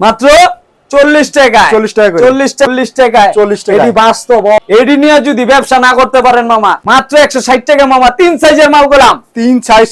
মাত্র চল্লিশ টাকায়। 40 টাকা চল্লিশ চল্লিশ টাকায়। 40 টাকায়। এটি বাস্তব। এটি নিয়ে যদি ব্যবসা না করতে পারেন মামা মাত্র একশো ষাট টাকা মামা তিন সাইজের মাল করলাম তিন সাইজ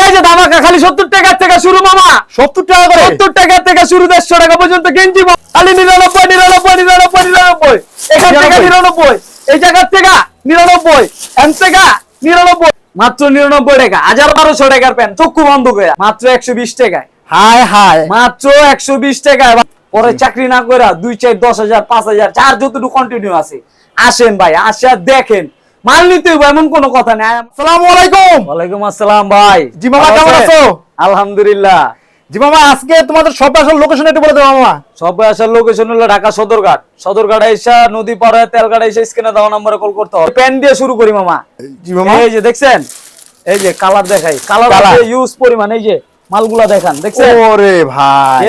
এই যে ধামাকা খালি সত্তর টাকার থেকে শুরু মামা। সত্তর টাকা করে? সত্তর টাকা থেকে শুরু দেড়শো টাকা পর্যন্ত গেঞ্জি মাল। খালি নিরানব্বই নিরানব্বই নিরানব্বই নিরানব্বই। এখান থেকে নিরানব্বই। এই জায়গার থেকে নিরানব্বই। এখান থেকে নিরানব্বই। মাত্র নিরানব্বই টাকা। হাজার বারোশো টাকার প্যান্ট। চক্ষু বন্ধ করে। মাত্র একশো বিশ টাকায়। হাই হাই মাত্র একশো বিশ টাকায় পরে চাকরি না করে দুই চার দশ হাজার পাঁচ হাজার যার যতটুকু কন্টিনিউ আছে। আসেন ভাই আসে দেখেন। মাল নিতে হইবো এমন কোনো কথা নেই। আসসালামু আলাইকুম। ওয়ালাইকুম আসসালাম ভাই। জি মামা, কেমন আছো? আলহামদুলিল্লাহ। জি মামা আজকে তোমাদের সব আসল লোকেশন একটু বলে দাও মামা। সবাই আসার লোকেশন হলো ঢাকা সদরঘাট। সদরঘাট এসা নদী পাড়ে তেলঘাট এসে স্ক্রিনে দেওয়া নম্বরে কল করতে হবে। প্যান দিয়ে শুরু করি মামা। জি মামা। এই যে দেখছেন? এই যে কালার দেখাই। কালার ইউজ পরিমাণ এই যে। মালগুলা দেখান দেখছেন? ওরে ভাই।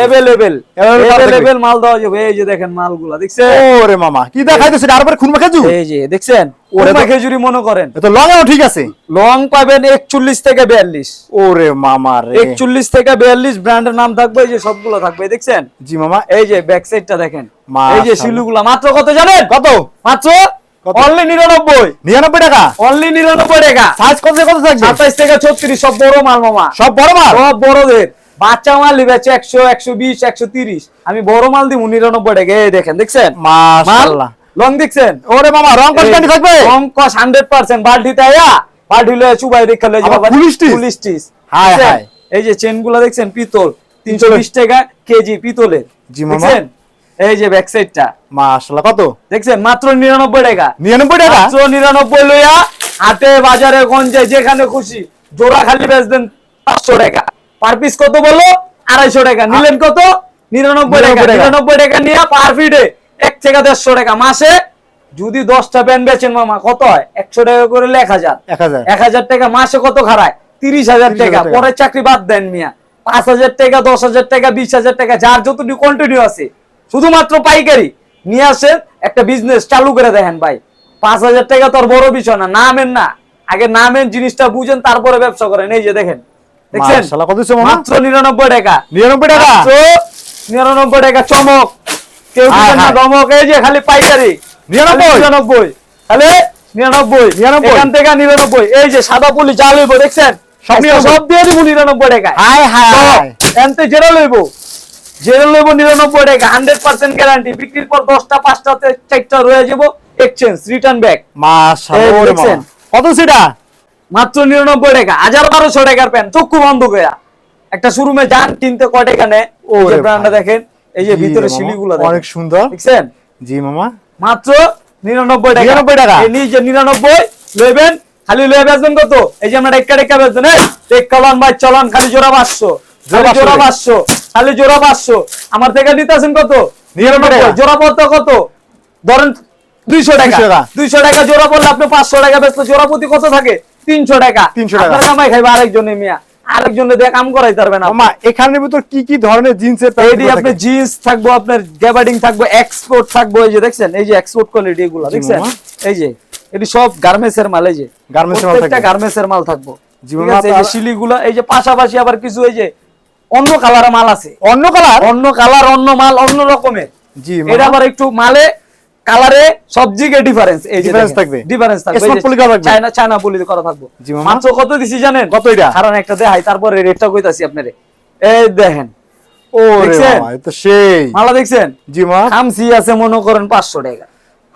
মাল যাবে এই যে দেখেন মালগুলা দেখছেন? ওরে মামা কি দেখাইতেছে আরবার খেজু এই যে দেখছেন? খেজুরি মনে করেন। তো লঙ্গাও ঠিক আছে। লং পাবেন একচল্লিশ থেকে বিয়াল্লিশ। ওরে মামা রে। একচল্লিশ থেকে বিয়াল্লিশ ব্র্যান্ডের নাম থাকবে এই যে সবগুলো থাকবে দেখছেন? জি মামা। এই যে ব্যাক সাইডটা দেখেন। এই যে শিলুগুলা মাত্র কত জানেন? কত? মাত্র? অনলি নিরানব্বই। নিরানব্বই টাকা? অনলি নিরানব্বই টাকা। সাইজ কত কত থাকবে? সাতাইশ থেকে ছত্রিশ সব বড় মাল মামা। সব বড় মাল? সব বড়দের। বাচ্চা মাল লিবেছে একশো একশো বিশ একশো তিরিশ। আমি বড় মাল দিব নিরানব্বই টাকা। এই দেখেন দেখছেন? মাশাআল্লাহ। লং দেখছেন? ওরে মামা রং থাকবে? কস হান্ড্রেড পার্সেন্ট বাল্টিতে আয়া বাল্টি লয়ে চুবাই রেখে লয়ে যাবা। এই যে চেনগুলা দেখছেন পিতল। তিনশো বিশ টাকা কেজি পিতলের। জি মামা। এই যে ব্যাক সাইডটা মাশাআল্লাহ কত? দেখছেন? মাত্র নিরানব্বই টাকা। নিরানব্বই টাকা? মাত্র নিরানব্বই লইয়া হাটে বাজারে গঞ্জে যেখানে খুশি জোড়া খালি বেচবেন পাঁচশো টাকা। পার পিস কত বলল আড়াইশো টাকা। নিলেন কত? নিরানব্বই টাকা। 99 টাকা। নিয়ে পার ফিটে এক থেকে দেড়শো টাকা। মাসে যদি দশটা প্যান্ট বেচেন মামা কত হয়? একশো টাকা করে এক হাজার। এক হাজার। এক হাজার টাকা মাসে কত খারায়? তিরিশ হাজার 30,000 টাকা। টাকা। পরে চাকরি বাদ দেন মিয়া। পাঁচ হাজার টাকা দশ হাজার টাকা বিশ হাজার টাকা যার যতটুকু কন্টিনিউ আছে শুধুমাত্র পাইকারি। নিয়ে আসেন একটা বিজনেস চালু করে দেখেন ভাই। পাঁচ হাজার টাকা তোর বড় বিষয় না নামেন না। আগে নামেন জিনিসটা বুঝেন তারপরে ব্যবসা করেন। এই যে দেখেন। দেখছেন? মাত্র নিরানব্বই টাকা। নিরানব্বই টাকা? নিরানব্বই টাকা চমক। কেউ। ধমক এই যে খালি পাইকারি। নিরানব্বই? নিরানব্বই। তাহলে নিরানব্বই। নিরানব্বই? এখান থেকে নিরানব্বই। এই যে সাদা পুলি যা লইব দেখছেন? সব দিয়ে দিব নিরানব্বই টাকা হায় হায় এনতে জেরো লইব। জেরো লইব নিরানব্বই টাকা হান্ড্রেড পার্সেন্ট গ্যারান্টি বিক্রির পর দশটা পাঁচটাতে চারটা রয়ে যাব এক্সচেঞ্জ রিটার্ন ব্যাক কত সেটা? মাত্র নিরানব্বই টাকা হাজার বারোশো টাকার প্যান্ট চক্ষু বন্ধ করে একটা শোরুমে যান কিনতে কয় টাকা নেয়? ওই যে ব্র্যান্ডটা দেখেন এই যে ভিতরে শিলিগুলো অনেক সুন্দর। দেখছেন? জি মামা। মাত্র নিরানব্বই টাকা। 99 টাকা। এই নিজে নিরানব্বই লইবেন খালি লয়ে বেচবেন কত? এই যে আমরা টেক্কা টেক্কা বেচবেন এই? টেক চলান ভাই চলান খালি জোড়া পাঁচশো। খালি জোড়া পাঁচশো। পাঁচশো। খালি জোড়া পাঁচশো। আমার থেকে নিতেছেন কত? জোড়া পড়তো কত? ধরেন দুইশো টাকা। দুইশো টাকা। জোড়া পড়লে আপনি পাঁচশো টাকা বেচলে জোড়া প্রতি কত থাকে? তিনশো টাকা। 300 টাকা। কামাই খাইবে আরেকজনে মিয়া। আরেকজনে দিয়ে কাম করাই পারবে না। মামা এখানের ভিতর কি কি ধরনের জিন্সের এডি আপনার জিন্স থাকব আপনার গ্যাবার্ডিং থাকব এক্সপোর্ট থাকব এই যে দেখছেন? এই যে এক্সপোর্ট কোয়ালিটি এগুলো দেখছেন? এই যে এটি সব গার্মেন্টস এর মাল এই যে। Garments এর মাল থাকবে। গার্মেন্টস এর মাল থাকব। জি ঠিক এই যে আপনার- শিলিগুলো এই যে পাশাপাশি আবার কিছু এই যে অন্য কালার মাল আছে। অন্য কালার? অন্য কালার অন্য মাল অন্য রকমের। জি এটা আবার একটু মালে কালারে সব দিকে ডিফারেন্স এই Difference থাকবে। ডিফারেন্স থাকবে। Smart poly করা থাকবে। চায়না চায়না পলি করা থাকবে। জি মামা। মাত্র কত দিছি জানেন? কত এটা? কারণ একটা দেখাই তারপরে রেটটা কইতাছি আপনারে। এই দেখেন। ওরে দেখছেন? মামা এ তো সেই। মালা দেখছেন? জি মামা খামসি আছে মনে করেন পাঁচশো টাকা।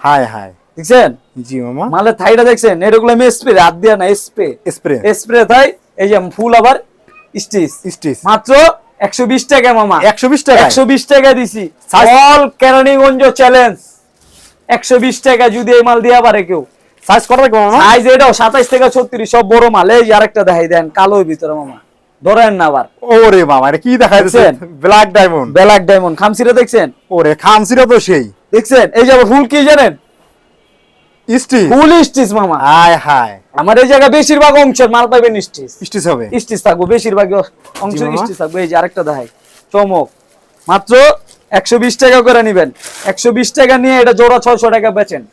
হাই হাই দেখছেন? জি মামা। মালে থাইটা দেখছেন? এরগুলো আমি স্প্রে হাত দিয়া না স্প্রে স্প্রে স্প্রে থাই এই যে ফুল আবার স্টিচ। স্টিচ। মাত্র একশো বিশ টাকা মামা। একশো বিশ টাকা একশো বিশ টাকা দিছি। অল কেরানীগঞ্জ চ্যালেঞ্জ একশো বিশ টাকা যদি এই মাল দিয়া পারে কেউ। সাইজ কত থাকবে মামা? সাইজ এটাও সাতাইশ থেকে ছত্রিশ সব বড় মাল। এই আরেকটা দেখাই দেন কালোর ভিতরে মামা। ধরেন না আবার। ওরে মামা এটা কি? ব্ল্যাক ডায়মন্ড ব্ল্যাক ডায়মন্ড দেখছেন? ওরে খামসিরা তো সেই। দেখছেন? এই যে ফুল কি জানেন? স্টিচ? ফুল স্টিচ মামা। হাই হাই আমার এই জায়গায় বেশিরভাগ অংশের মাল পাইবেন স্টিচ। স্টিচ হবে? স্টিচ থাকব বেশিরভাগ অংশ স্টিচ থাকবে। এই যে আরেকটা দেখাই। চমক। মাত্র একশো বিশ টাকা করে নিবেন। একশো বিশ টাকা নিয়ে এটা জোড়া ছয়শো টাকা বেচেন।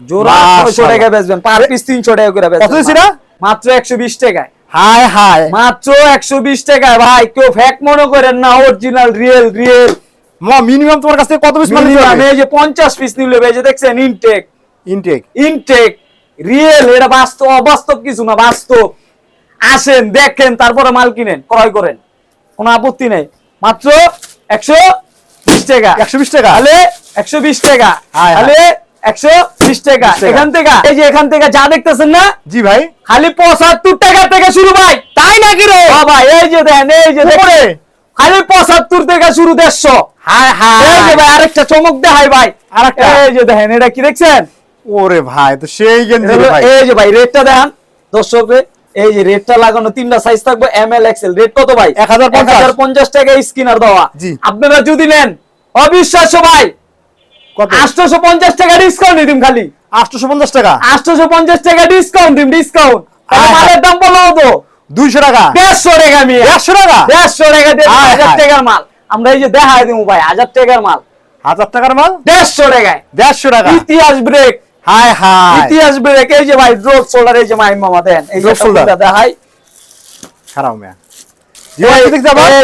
জোড়া ছয়শো টাকা বেচবেন। পার পিস তিনশো টাকা করে বেচবেন। মাত্র একশো বিশ টাকায়। হাই হাই মাত্র একশো বিশ টাকায়। ভাই কেউ ফ্যাক মনে করেন না অরিজিনাল রিয়েল রিয়েল মামা মিনিমাম তোমার কাছ থেকে কত পিস মাল এই যে পঞ্চাশ পিস নিলে এই যে দেখছেন ইনটেক ইনটেক ইনটেক রিয়েল এটা বাস্তব অবাস্তব কিছু না বাস্তব। আসেন দেখেন তারপরে মাল কিনেন ক্রয় করেন। কোনো আপত্তি নেই। মাত্র একশো বিশ টাকা। একশো বিশ টাকা? তাহলে একশো বিশ টাকা। হায় হায়। তাহলে একশো বিশ টাকা। এখান থেকে এই যে এখান থেকে যা দেখতেছেন না? জি ভাই। খালি পঁচাত্তর টাকা থেকে শুরু ভাই। তাই নাকি রে? বাবা এই যে দেন এই যে উপরে? খালি পঁচাত্তর থেকে শুরু দেড়শো। হাই এই যে হাই ভাই আরেকটা চমক দেখাই ভাই। আরেকটা? এই যে দেখেন এটা কি দেখছেন? ওরে ভাই তো সেই গেঞ্জি ভাই। এই যে ভাই রেটটা দেখান দর্শক এই যে রেটটা লাগানো তিনটা সাইজ থাকবে এম এল এক্সেল রেট কত ভাই? 1050 পঞ্চাশ। টাকা স্কিনার দেওয়া। আপনারা যদি নেন অবিশ্বাস্য ভাই। কত? টাকা ডিসকাউন্ট দিম খালি। টাকা? টাকা ডিসকাউন্ট দিম ডিসকাউন্ট মালের দাম বলো তো। দুইশো টাকা। দেড়শো টাকা আমি দেড়শো টাকা? দেড়শো টাকা টাকার মাল। আমরা এই যে দেখাই দিব ভাই হাজার টাকার মাল। হাজার টাকার মাল? দেড়শো টাকায়। দেড়শো টাকা। ইতিহাস ব্রেক হাই হাই। ইতিহাস ব্রেক এই যে ভাই ড্রপ শোল্ডার এই যে মাই মামা দেন। এই। দেখাই। খারাপ মেয়া।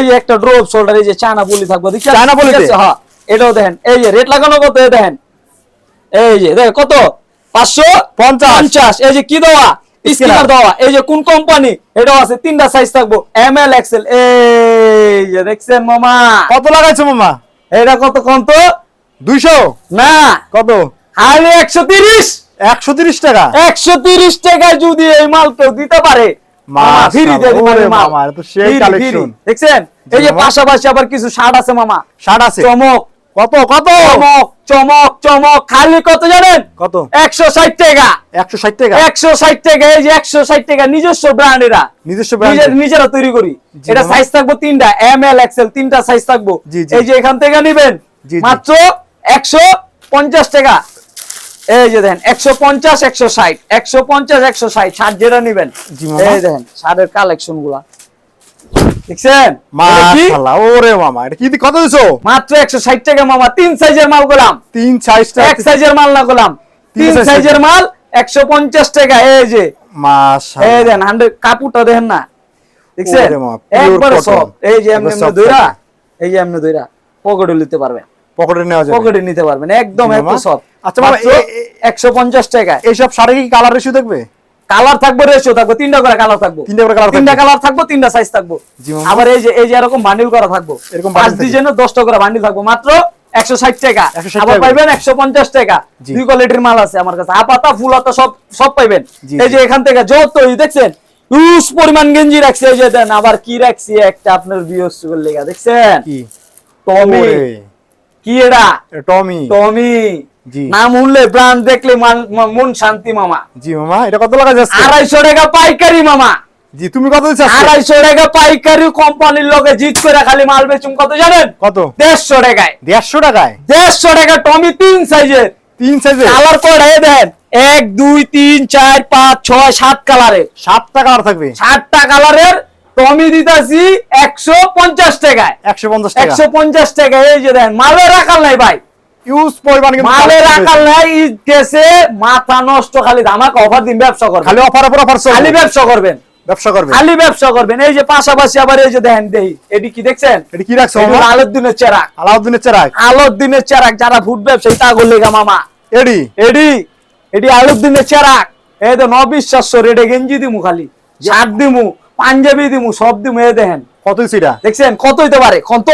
এই একটা ড্রপ এই যে চায়না বলি থাকব চায়না আছে, হ্যাঁ। এটাও দেখেন এই যে রেট লাগানো কত দেখেন এই যে দেখ কত? পাঁচশো পঞ্চাশ। এই যে কি দেওয়া? স্টিকার দেওয়া। এই যে কোন কোম্পানি এটাও আছে তিনটা সাইজ থাকব। এম এল এক্সেল এই যে দেখছেন মামা? কত লাগাইছো মামা? এটা কত তো দুইশো? না। কত? খালি একশো তিরিশ। একশো তিরিশ টাকা? একশো তিরিশ টাকায় যদি এই মাল কেউ দিতে পারে দেখছেন? এই যে পাশাপাশি আবার কিছু শার্ট আছে মামা। ষাট আছে? চমক। কত কত? চমক চমক চমক। খালি কত জানেন? কত? একশো ষাট টাকা। একশো ষাট টাকা? একশো ষাট টাকা। এই যে একশো ষাট টাকা নিজস্ব ব্র্যান্ড এরা। নিজস্ব নিজের নিজেরা তৈরি করি। এটা সাইজ থাকব তিনটা এম এল এক্সেল তিনটা সাইজ থাকব। এই যে এখান থেকে নিবেন। মাত্র একশো পঞ্চাশ টাকা। এই যে দেখেন একশো পঞ্চাশ একশো ষাট। একশো পঞ্চাশ একশো ষাট ষাট যেটা নিবেন। এই দেখেন ষাটের কালেকশনগুলা দেখছেন ওরে মামা এটা কি কত দিছো? মাত্র একশো ষাট টাকা মামা তিন সাইজের মাল গোলাম। তিন সাইজ এক সাইজের মাল না গোলাম। তিন তিন সাইজের মাল একশো পঞ্চাশ টাকা এই যে। এই দেন হান্ড্রেড কাপড়টা দেখেন না। দেখছেন? একবারে। সব। এই যে এমনি একবার এমনি দইরা এই যে এমনি দইরা পকেটে নিতে পারবেন। পকেটে নেওয়া যাবে। পকেটে নিতে পারবেন একদম সব আচ্ছা, পঞ্চাশ টাকা। এইসব শাড়ি কি কালার রেশিও দেখবে কালার থাকবে রেশিও থাকবে তিনটা করে কালার থাকব। তিনটা করে colour তিনটা কালার থাকব তিনটা সাইজ থাকব। আবার এই যে এই যে এরকম বান্ডিল করা থাকব। এরকম পাঁচ bundle থাকে। করে বান্ডিল থাকব। মাত্র একশো ষাট টাকা। আবার পাইবেন একশো পঞ্চাশ টাকা। দুই কোয়ালিটির মাল আছে আমার কাছে। হাতা সব সব পাইবেন। এই যে এখান থেকে যত দেখছেন? পরিমাণ গেঞ্জি রাখছি। এই যে দেন আবার কি রাখছি? একটা আপনার লেগা দেখছেন? টমি কি এটা? টমি। টমি। জি। নাম ব্রান্ড দেখলে মন শান্তি মামা। জি মামা এটা কত লাগা যাচ্ছে আড়াইশো টাকা পাইকারি মামা। জি তুমি কত দিচ্ছ আড়াইশো টাকা পাইকারি কোম্পানির লোকে জিত করে খালি মাল বেচুম কত জানেন? কত? দেড়শো টাকায়। দেড়শো টাকায়? দেড়শো টাকা টমি তিন সাইজের। তিন সাইজে কালার দেন? এক দুই তিন চার পাঁচ ছয় সাত কালারের। সাতটা কালার থাকবে? সাতটা কালারের টমি দিতাছি একশো পঞ্চাশ টাকায়। একশো পঞ্চাশ একশো পঞ্চাশ টাকা এই যে দেন মালের আকাল নাই ভাই। ইউজ পরিমাণ মালের আকাল নাই গেছে মাথা নষ্ট খালি ধামাকা অফার দিন ব্যবসা করবেন। খালি অফার অফার অফার খালি ব্যবসা করবেন। ব্যবসা করবে খালি ব্যবসা করবেন। এই যে পাশাপাশি আবার এই যে দেখেন দেহি এটি কি দেখছেন? এটা কি রাখছো এটি হলো মামা? আলোর দিনের চেরাক। আলাউদ্দিনের চেরাক। চেরাক যারা ফুড ব্যবসায়ী তা করলে গা মামা। এডি এডি এডি আলোর দিনের চেরাক। এই তো নবিশ্বাস্য রেডে গেঞ্জি দিমু খালি। শার্ট দিমু। পাঞ্জাবি দিমু সব দিমু এ দেখেন। কত সেটা? দেখছেন? কত হইতে পারে? কত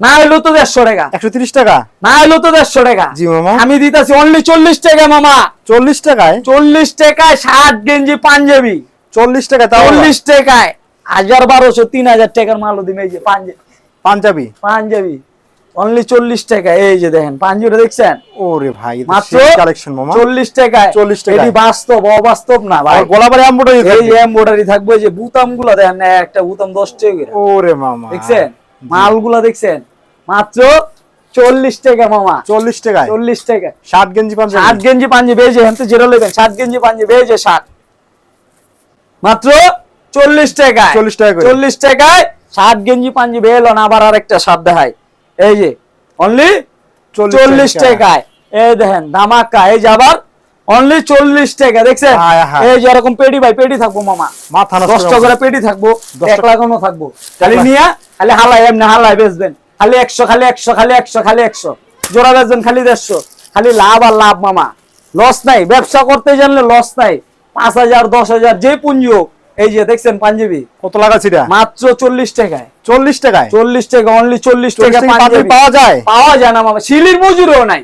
না হইল তো দেড়শো টাকা। একশো তিরিশ টাকা? না হইল তো দেড়শো টাকা। জি মামা। আমি দিতেছি অনলি চল্লিশ টাকা মামা। চল্লিশ টাকায়? চল্লিশ টাকায় শার্ট গেঞ্জি পাঞ্জাবি। চল্লিশ টাকায় তাও চল্লিশ টাকায় হাজার বারোশো তিন হাজার টাকার মালও দিবে এই যে পাঞ্জাবি পাঞ্জাবি? পাঞ্জাবি। অনলি চল্লিশ টাকা এই যে দেখেন পাঞ্জাবিটা দেখছেন? ওরে ভাই মাত্র কালেকশন মামা। চল্লিশ টাকায়। 40 টাকায়। এটি বাস্তব অবাস্তব না ভাই। এমব্রয়ডারি এই যে এমব্রয়ডারি থাকবে যে দেখেন একটা বুতাম দশ টাকা করে। ওরে মামা। দেখছেন? মালগুলা দেখছেন? মাত্র চল্লিশ টাকা মামা। চল্লিশ টাকায়? চল্লিশ টাকা ষাট গেঞ্জি পাঞ্জাবি গেঞ্জি পাঞ্জাবি এই যে হেনতে যেটা নেবেন। ষাট গেঞ্জি পাঞ্জাবি এই যে ষাট মাত্র চল্লিশ টাকায়। 40 টাকা করে। চল্লিশ টাকায় ষাট গেঞ্জি পাঞ্জাবি এলো না আবার আরেকটা শার্ট দেখায়। এই যে অনলি চল্লিশ টাকায়। এই দেখেন ধামাকা। এই যে আবার অনলি চল্লিশ টাকা দেখছেন? হায় হায়। এই যে এরকম পেটি ভাই পেটি থাকব মামা। মাথা দশটা করে পেটি থাকব এক লাগানো থাকব। খালি। নিয়া খালি হালাই এমনি হালাই বেচবেন। খালি একশো খালি একশো খালি একশো খালি একশো। জোড়া বেচবেন খালি দেড়শো। খালি লাভ আর লাভ মামা। লস নাই। ব্যবসা করতে জানলে লস নাই। পাঁচ হাজার দশ হাজার যে পুঞ্জি হোক। এই যে দেখছেন পাঞ্জাবি? কত লাগাচ্ছি মাত্র চল্লিশ টাকায়। চল্লিশ টাকায়? চল্লিশ টাকা অনলি চল্লিশ টাকা পাঞ্জাবি পাওয়া যায়? পাওয়া যায় না মামা শিলির মজুরও নাই।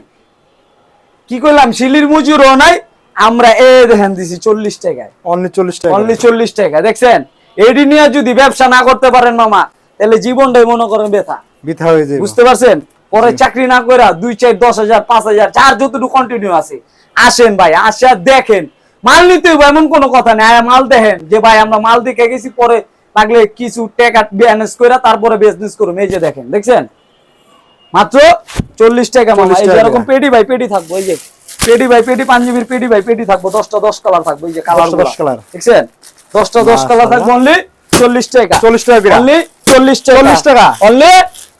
কি করলাম শিলির মজুরও নাই। আমরা এ দেখেন দিছি চল্লিশ টাকায়। অনলি চল্লিশ টাকা অনলি চল্লিশ টাকা দেখছেন? এডি নিয়ে যদি ব্যবসা না করতে পারেন মামা তাহলে জীবনটাই মনে করেন ব্যথা বৃথা হয়ে যাবে। বুঝতে পারছেন? পরে চাকরি না করে দুই চার দশ হাজার পাঁচ হাজার যার যতটুকু কন্টিনিউ আছে। আসেন ভাই আসে আর দেখেন। মাল নিতে হইবো এমন কোনো কথা নেই। মাল দেখেন যে ভাই আমরা মাল দেখে গেছি পরে লাগলে কিছু টাকা ব্যালেন্স করে তারপরে বিজনেস করুন এই যে দেখেন দেখছেন? মাত্র চল্লিশ টাকা মামা এই যে এরকম পেটি ভাই পেটি থাকব এই যে। পেটি ভাই পেটি পাঞ্জাবির পেটি ভাই পেটি থাকব দশটা দশ কালার থাকব এই যে কালার 10 colour। দেখছেন? দশটা দশ কালার থাকব অনলি চল্লিশ টাকা। চল্লিশ টাকা অনলি চল্লিশ টাকা। 40 টাকা। অনলি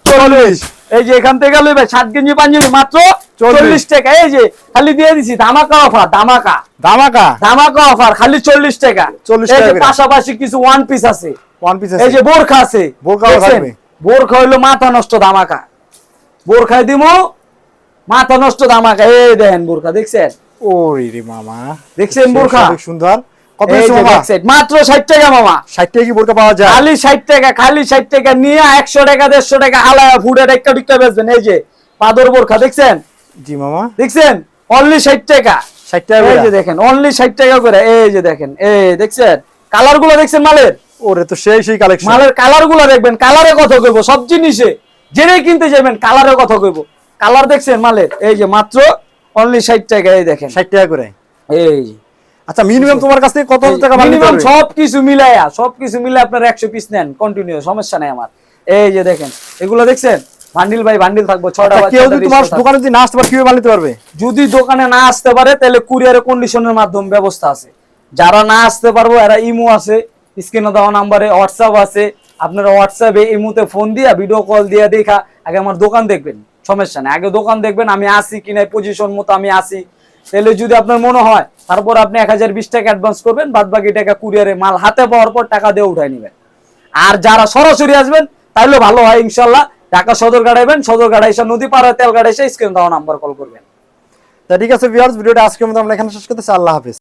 চল্লিশ। এই যে এখান থেকে ভাই সাত গেঞ্জি পাঞ্জাবি মাত্র 40 চল্লিশ টাকা এই যে খালি দিয়ে দিছি ধামাকা অফার ধামাকা। দামাকা ধামাকা অফার খালি চল্লিশ টাকা। 40 এই টাকা পাশাপাশি কিছু ওয়ান পিস আছে। ওয়ান পিস এই যে বোরখা আছে? বোরখা হইল মাথা নষ্ট ধামাকা। বোরখায় দিমু মাথা নষ্ট ধামাকা। এই দেখেন বোরখা দেখছেন? ওরে মামা। দেখছেন বোরখা? সুন্দর মাত্র ষাট টাকা মামা। ষাট টাকা কি বোরকা পাওয়া যায়? খালি ষাট টাকা খালি ষাট টাকা নিয়ে একশো টাকা দেড়শো টাকা একটা টিকা বেচবেন। এই যে পাদর বোরখা দেখছেন? জি মামা। দেখছেন? অনলি ষাট টাকা। ষাট টাকা এই করে যে দেখেন অনলি ষাট টাকা করে। এই যে দেখেন এই দেখছেন? কালারগুলো দেখছেন মালের? ওরে তো সেই সেই কালেকশন মালের কালারগুলো দেখবেন কালারে কথা কইবো সব জিনিসে। জেনে কিনতে যাবেন কালারে কথা কইবো। কালার দেখছেন মালের? এই যে মাত্র অনলি ষাট টাকা এই দেখেন। ষাট টাকা করে। এই। আচ্ছা মিনিমাম তোমার কাছ থেকে কত টাকা মিনিমাম হবে? সব কিছু মিলাইয়া সব কিছু মিলে আপনার একশো পিস নেন কন্টিনিউ সমস্যা নাই আমার। এই যে দেখেন এগুলো দেখছেন? বান্ডিল বাই বান্ডিল থাকব ছটা আচ্ছা, কেউ যদি তোমার দোকানে যদি না আসতে পারে কীভাবে মাল নিতে পারবে? যদি দোকানে না আসতে পারে তাহলে কুরিয়ারে কন্ডিশনের মাধ্যমে ব্যবস্থা আছে। যারা না আসতে পারব এরা ইমো আছে স্ক্রিনে দেওয়া নাম্বারে হোয়াটসঅ্যাপ আছে। আপনারা হোয়াটসঅ্যাপে ইমোতে ফোন দিয়া ভিডিও কল দিয়া দেখা আগে আমার দোকান দেখবেন সমস্যা নেই। আগে দোকান দেখবেন আমি আসি কিনা পজিশন মতো আমি আসি তাহলে যদি আপনার মনে হয় তারপর আপনি এক হাজার বিশ টাকা অ্যাডভান্স করবেন বাদ বাকি টাকা কুরিয়ারে মাল হাতে পাওয়ার পর টাকা দিয়ে উঠাই নেবেন। আর যারা সরাসরি আসবেন তাইলে ভালো হয় ইনশাল্লাহ। ঢাকা সদর গাড়াইবেন সদর গাড়াইসা নদী পাড়া তেল গাড়াইসা স্ক্রিন দেওয়া নাম্বার কল করবেন। তা ঠিক আছে ভিউয়ার্স ভিডিওটা আজকের মতো আমরা এখানে শেষ করতেছি, আল্লাহ হাফেজ।